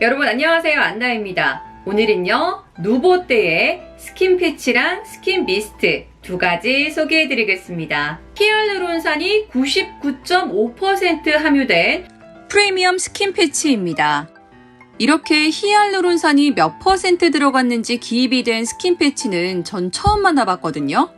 여러분 안녕하세요 안나입니다. 오늘은요 누보떼의 스킨 패치랑 스킨 미스트 두 가지 소개해드리겠습니다. 히알루론산이 99.5% 함유된 프리미엄 스킨 패치입니다. 이렇게 히알루론산이 몇 퍼센트 들어갔는지 기입이 된 스킨 패치는 전 처음 만나봤거든요.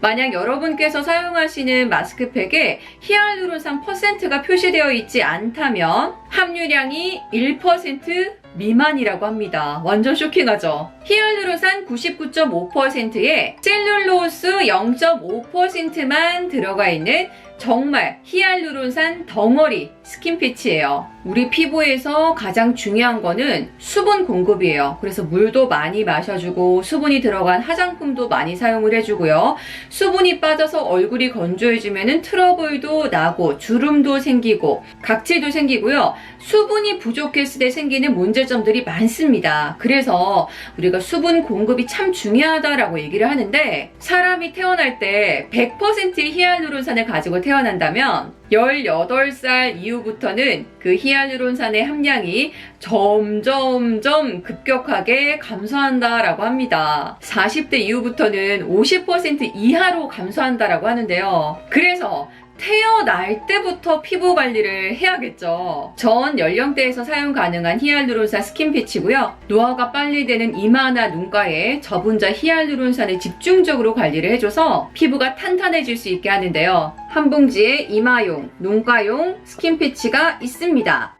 만약 여러분께서 사용하시는 마스크팩에 히알루론산 퍼센트가 표시되어 있지 않다면 함유량이 1% 미만이라고 합니다. 완전 쇼킹하죠? 히알루론산 99.5%에 셀룰로스 0.5%만 들어가 있는 정말 히알루론산 덩어리 스킨 패치예요. 우리 피부에서 가장 중요한 거는 수분 공급이에요. 그래서 물도 많이 마셔주고 수분이 들어간 화장품도 많이 사용을 해주고요. 수분이 빠져서 얼굴이 건조해지면 트러블도 나고 주름도 생기고 각질도 생기고요. 수분이 부족했을 때 생기는 문제점들이 많습니다. 그래서 우리가 수분 공급이 참 중요하다라고 얘기를 하는데 사람이 태어날 때 100%의 히알루론산을 가지고 태어난다면 18살 이후부터는 그 히알루론산의 함량이 점점점 급격하게 감소한다라고 합니다. 40대 이후부터는 50% 이하로 감소한다라고 하는데요. 그래서 태어날 때부터 피부 관리를 해야겠죠. 전 연령대에서 사용 가능한 히알루론산 스킨 패치고요. 노화가 빨리 되는 이마나 눈가에 저분자 히알루론산을 집중적으로 관리를 해줘서 피부가 탄탄해질 수 있게 하는데요. 한 봉지에 이마용, 눈가용 스킨 패치가 있습니다.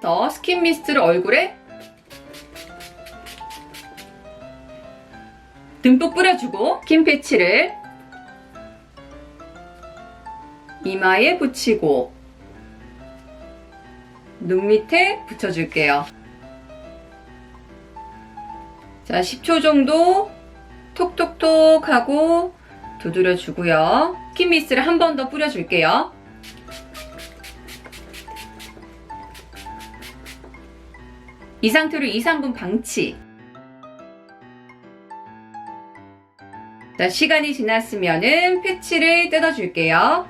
더 스킨 미스트를 얼굴에 듬뿍 뿌려주고 스킨 패치를 이마에 붙이고 눈 밑에 붙여줄게요. 자, 10초 정도 톡톡톡 하고 두드려 주고요. 스킨 미스를 한 번 더 뿌려줄게요. 이 상태로 2, 3분 방치. 자, 시간이 지났으면은 패치를 뜯어줄게요.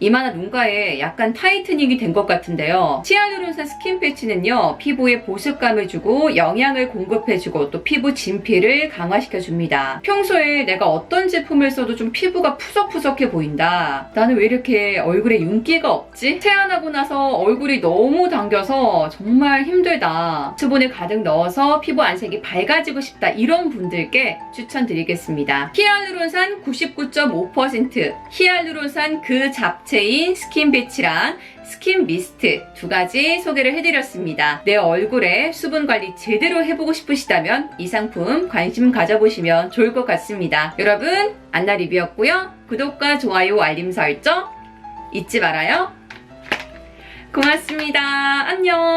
이마나 눈가에 약간 타이트닝이 된 것 같은데요. 히알루론산 스킨 패치는요, 피부에 보습감을 주고 영양을 공급해주고 또 피부 진피를 강화시켜줍니다. 평소에 내가 어떤 제품을 써도 좀 피부가 푸석푸석해 보인다. 나는 왜 이렇게 얼굴에 윤기가 없지? 태어나고 나서 얼굴이 너무 당겨서 정말 힘들다. 수분을 가득 넣어서 피부 안색이 밝아지고 싶다. 이런 분들께 추천드리겠습니다. 히알루론산 99.5%, 히알루론산 그 잡 채인 스킨 배치랑 스킨 미스트 두 가지 소개를 해드렸습니다. 내 얼굴에 수분 관리 제대로 해보고 싶으시다면 이 상품 관심 가져보시면 좋을 것 같습니다. 여러분, 안나 리뷰였고요. 구독과 좋아요, 알림 설정 잊지 말아요. 고맙습니다. 안녕.